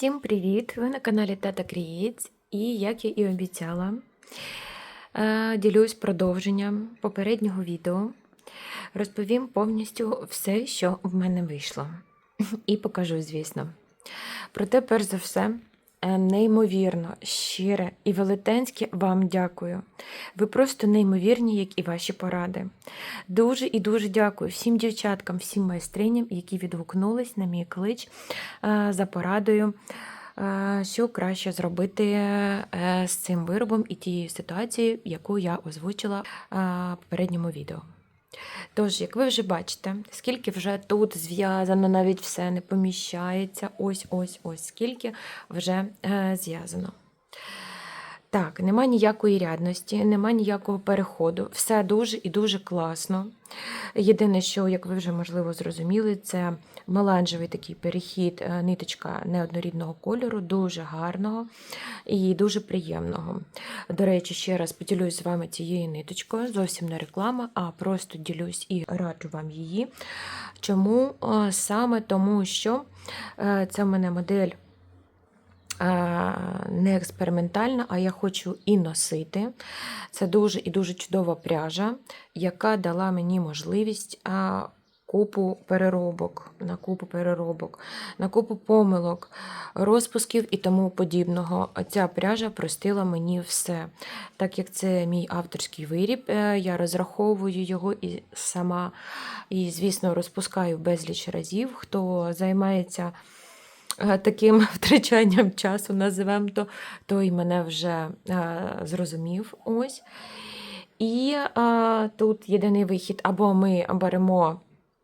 Всім привіт! Ви на каналі Тата Creates і як я і обіцяла, е, ділюсь продовженням попереднього відео. Розповім повністю все, що в мене вийшло. І покажу, звісно. Проте, перш за все, неймовірно, щире і велетенське вам дякую. Ви просто неймовірні, як і ваші поради. Дуже і дуже дякую всім дівчаткам, всім майстриням, які відгукнулись на мій клич е, за порадою, е, що краще зробити е, з цим виробом і тією ситуацією, яку я озвучила е, в попередньому відео. Тож, як ви вже бачите, скільки вже тут зв'язано, навіть все не поміщається. Ось, ось, ось, скільки вже е, зв'язано. Так, нема ніякої рядності, нема ніякого переходу. Все дуже і дуже класно. Єдине, що, як ви вже можливо зрозуміли, це меланжевий такий перехід, е, ниточка неоднорідного кольору, дуже гарного і дуже приємного. До речі, ще раз поділюсь з вами цією ниточкою, зовсім не реклама, а просто ділюсь і раджу вам її. Чому? Е, Саме тому, що е, це в мене модель не експериментальна, а я хочу і носити. Це дуже і дуже чудова пряжа, яка дала мені можливість купу переробок, на купу переробок, на купу помилок, розпусків і тому подібного. Ця пряжа простила мені все. Так як це мій авторський виріб, е, я розраховую його і сама, і, звісно, розпускаю безліч разів, хто займається. Е, таким втрачанням часу, називемо то, той мене вже е, зрозумів. ось. І а, тут єдиний вихід, або ми беремо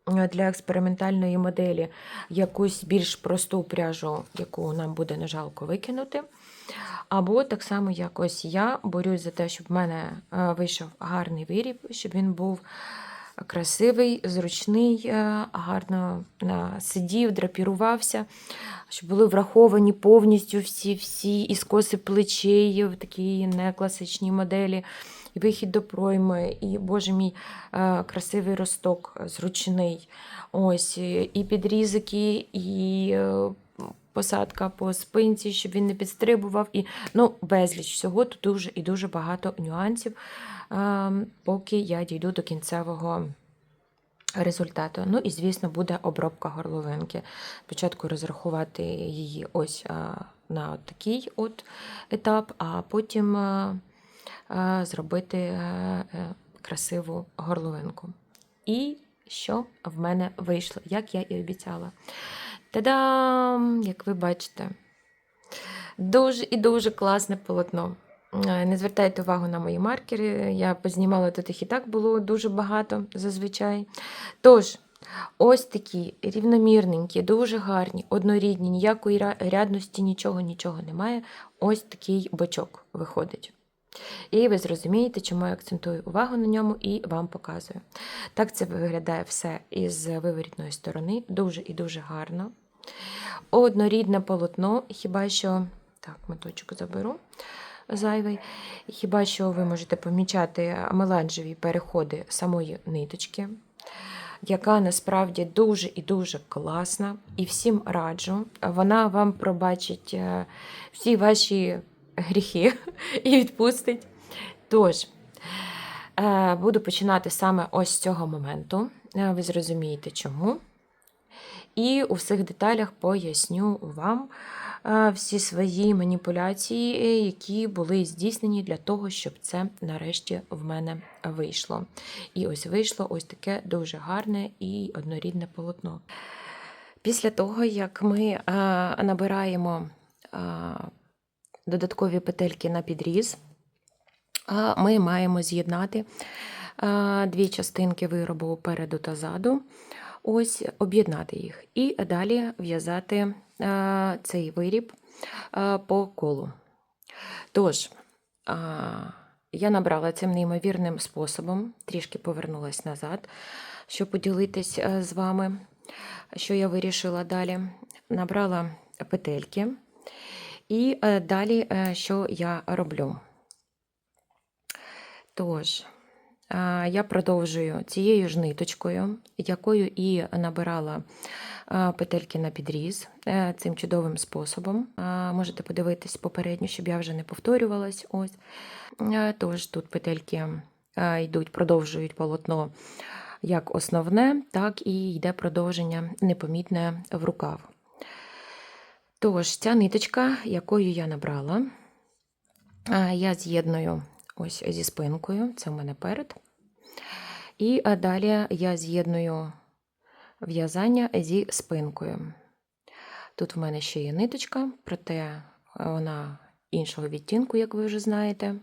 для експериментальної моделі якусь більш просту пряжу, яку нам буде не жалко викинути. Або так само якось я борюсь за те, щоб в мене вийшов гарний виріб, щоб він був красивий, зручний, гарно сидів, драпірувався щоб були враховані повністю всі всі і скоси плечей в такій некласичній моделі, і вихід до пройми, і, боже мій, е, красивий росток, зручний. Ось, І підрізики, і е, посадка по спинці, щоб він не підстрибував. І, ну, Безліч всього тут дуже і дуже багато нюансів, ем, поки я дійду до кінцевого результату. Ну і, звісно, буде обробка горловинки. Спочатку розрахувати її ось на такий от етап, а потім зробити е, е, красиву горловинку. І що в мене вийшло, як я і обіцяла. Та-дам! Як ви бачите, дуже і дуже класне полотно. Е, не звертайте увагу на мої маркери. Я познімала тут їх і так було дуже багато зазвичай. Тож, ось такі рівномірненькі, дуже гарні, однорідні, ніякої рядності, нічого, нічого немає. Ось такий бочок виходить. І ви зрозумієте, чому я акцентую увагу на ньому і вам показую. Так це виглядає все із виворітної сторони, дуже і дуже гарно. Однорідне полотно, хіба що. Так, моточок заберу зайвий. Хіба що ви можете помічати меланжеві переходи самої ниточки, яка насправді дуже і дуже класна. І всім раджу. Вона вам пробачить е, всі ваші гріхи і відпустить. Тож, е, буду починати саме ось з цього моменту. Е, ви зрозумієте, чому. І у всіх деталях поясню вам всі свої маніпуляції, е, які були здійснені для того, щоб це нарешті в мене вийшло. І ось вийшло ось таке дуже гарне і однорідне полотно. Після того, як ми набираємо додаткові петельки на підріз, ми маємо з'єднати дві частинки виробу переду та заду ось об'єднати їх і далі в'язати е, цей виріб е, по колу. Тож, я набрала цим неймовірним способом, трішки повернулася назад, щоб поділитись е, з вами, що я вирішила далі. Набрала петельки, і далі, що я роблю. Тож, я продовжую цією ж ниточкою, якою і набирала петельки на підріз е, цим чудовим способом. Можете подивитись попередньо, щоб я вже не повторювалась. Ось. Е, Тож тут петельки е, йдуть, продовжують полотно як основне, так і йде продовження непомітне в рукав. Тож, ця ниточка, якою я набрала, я з'єдную ось зі спинкою, це в мене перед. І далі я з'єдную в'язання зі спинкою. Тут в мене ще є ниточка, проте вона іншого відтінку, як ви вже знаєте,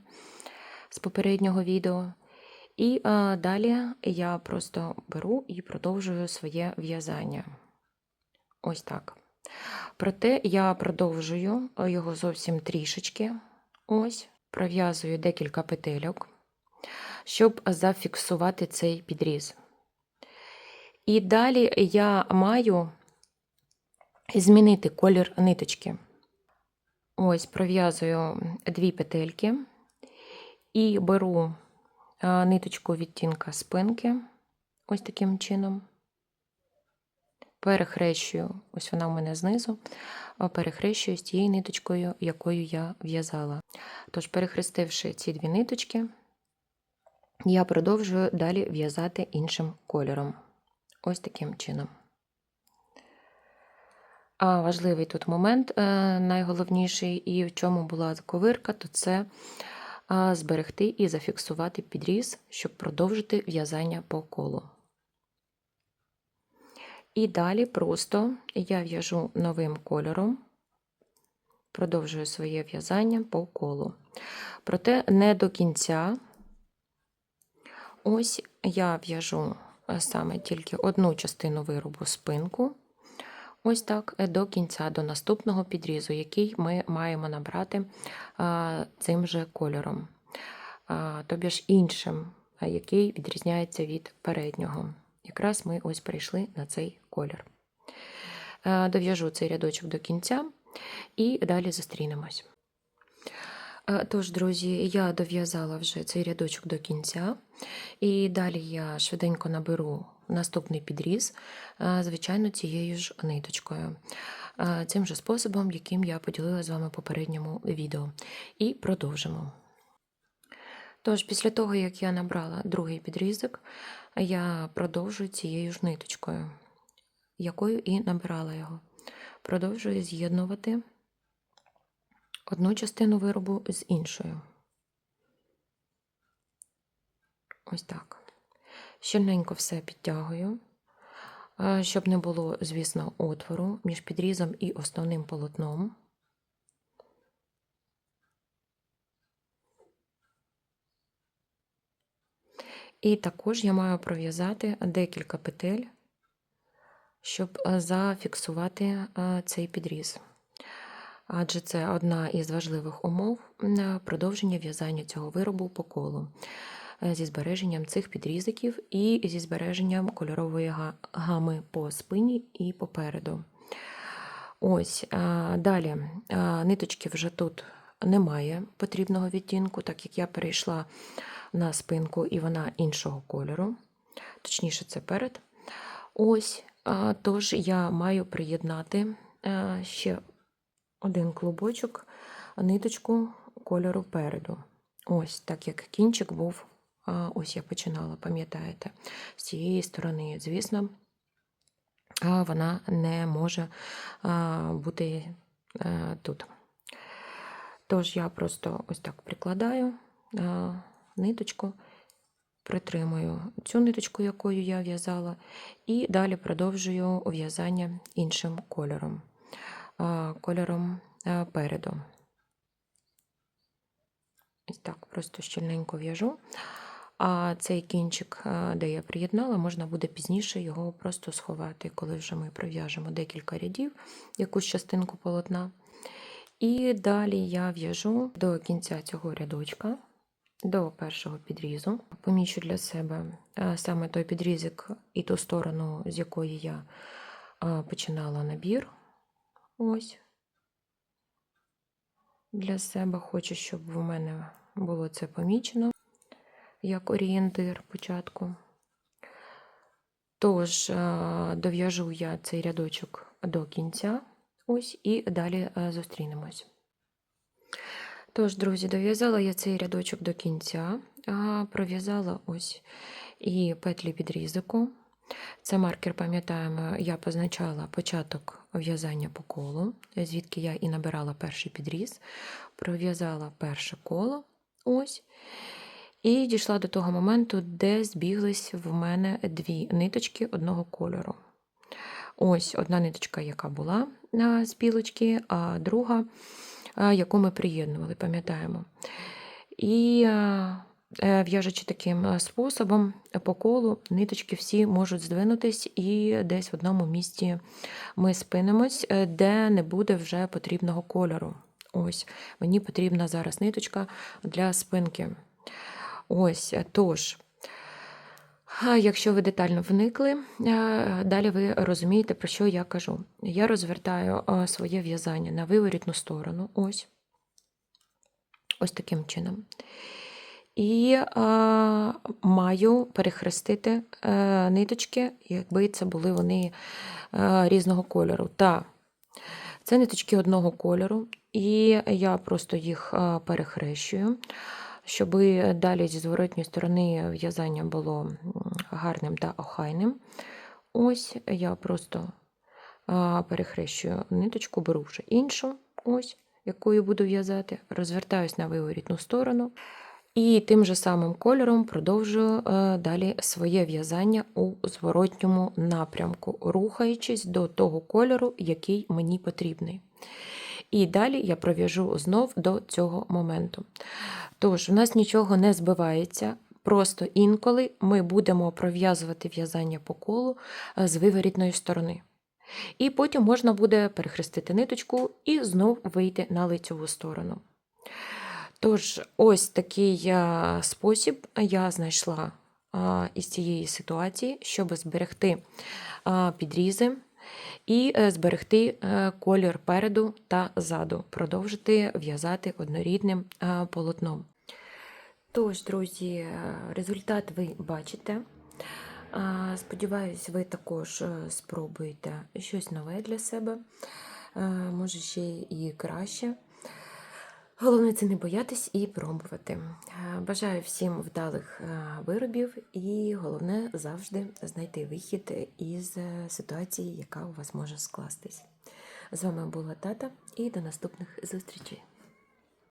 з попереднього відео. І а, далі я просто беру і продовжую своє в'язання. Ось так. Проте я продовжую його зовсім трішечки. Ось, пров'язую декілька петельок, щоб зафіксувати цей підріз. І далі я маю змінити колір ниточки. Ось, пров'язую дві петельки і беру ниточку відтінка спинки, ось таким чином. Перехрещую, ось вона у мене знизу, а, перехрещую з тією ниточкою, якою я в'язала. Тож, перехрестивши ці дві ниточки, я продовжую далі в'язати іншим кольором. Ось таким чином. А важливий тут момент, е, найголовніший, і в чому була ковирка, то це зберегти і зафіксувати підріз, щоб продовжити в'язання по колу. І далі просто я в'яжу новим кольором, продовжую своє в'язання по колу. Проте не до кінця. Ось я в'яжу саме тільки одну частину виробу спинку. Ось так до кінця, до наступного підрізу, який ми маємо набрати а, цим же кольором, а, тобі ж іншим, який відрізняється від переднього. Якраз ми ось прийшли на цей колір. Дов'яжу цей рядочок до кінця і далі зустрінемось. Тож, друзі, я дов'язала вже цей рядочок до кінця, і далі я швиденько наберу наступний підріз, звичайно, цією ж ниточкою, цим же способом, яким я поділила з вами в попередньому відео. І продовжимо. Тож, після того, як я набрала другий підрізок, я продовжую цією ж ниточкою, якою і набирала його. Продовжую з'єднувати одну частину виробу з іншою. Ось так. Щільненько все підтягую, е, щоб не було, звісно, отвору між підрізом і основним полотном. І також я маю пров'язати декілька петель, щоб е, зафіксувати е, цей підріз. Адже це одна із важливих умов на продовження в'язання цього виробу по колу зі збереженням цих підрізиків і зі збереженням кольорової гами по спині і попереду. Ось, Далі ниточки вже тут немає потрібного відтінку, так як я перейшла на спинку і вона іншого кольору, точніше, це перед. Ось, Тож я маю приєднати ще один клубочок, ниточку кольору переду. Ось, так як кінчик був Ось я починала, пам'ятаєте, з цієї сторони, звісно, вона не може бути е, тут. Тож я просто ось так прикладаю ниточку, притримую цю ниточку, якою я в'язала, і далі продовжую в'язання іншим кольором, кольором переду. Ось так, просто щільненько в'яжу. А цей кінчик, де я приєднала, можна буде пізніше його просто сховати, коли вже ми пров'яжемо декілька рядів, якусь частинку полотна. І далі я в'яжу до кінця цього рядочка, до першого підрізу. Помічу для себе е, саме той підрізик і ту сторону, з якої я е, починала набір. Ось. Для себе хочу, щоб в мене було це помічено як орієнтир початку. Тож, е, дов'яжу я цей рядочок до кінця, ось, і далі зустрінемось. Тож, друзі, дов'язала я цей рядочок до кінця, пров'язала ось і петлі підрізику. Це маркер, пам'ятаємо, я позначала початок в'язання по колу, звідки я і набирала перший підріз, пров'язала перше коло, ось, і дійшла до того моменту, де збіглись в мене дві ниточки одного кольору. Ось одна ниточка, яка була з білочки, а друга, яку ми приєднували, пам'ятаємо. І е, в'яжучи таким е, способом по колу, ниточки всі можуть здвинутись, і десь в одному місці ми спинимось, е, де не буде вже потрібного кольору. Ось, мені потрібна зараз ниточка для спинки. Ось, е, тож. А Якщо ви детально вникли, е, далі ви розумієте, про що я кажу. Я розвертаю е, своє в'язання на виворітну сторону, ось, ось таким чином. І е, маю перехрестити е, ниточки, якби це були вони е, різного кольору. Та це ниточки одного кольору, і я просто їх перехрещую щоб далі зі зворотньої сторони в'язання було гарним та охайним. Ось я просто перехрещую ниточку, беру вже іншу, ось, якою буду в'язати, розвертаюсь на виворітну сторону. І тим же самим кольором продовжую е, далі своє в'язання у зворотньому напрямку, рухаючись до того кольору, який мені потрібний. І далі я пров'яжу знов до цього моменту. Тож, у нас нічого не збивається, просто інколи ми будемо пров'язувати в'язання по колу е, з виворітної сторони. І потім можна буде перехрестити ниточку і знов вийти на лицьову сторону. Тож, ось такий е, спосіб я знайшла е, із цієї ситуації, щоб зберегти підрізи і е, зберегти е, колір переду та ззаду, продовжити в'язати однорідним е, полотном. Тож, друзі, результат ви бачите. Сподіваюсь, ви також спробуєте щось нове для себе, може ще і краще. Головне це не боятись і пробувати. Е, Бажаю всім вдалих е, виробів, і головне завжди знайти вихід із е, ситуації, яка у вас може скластись. З вами була тата, і до наступних зустрічей.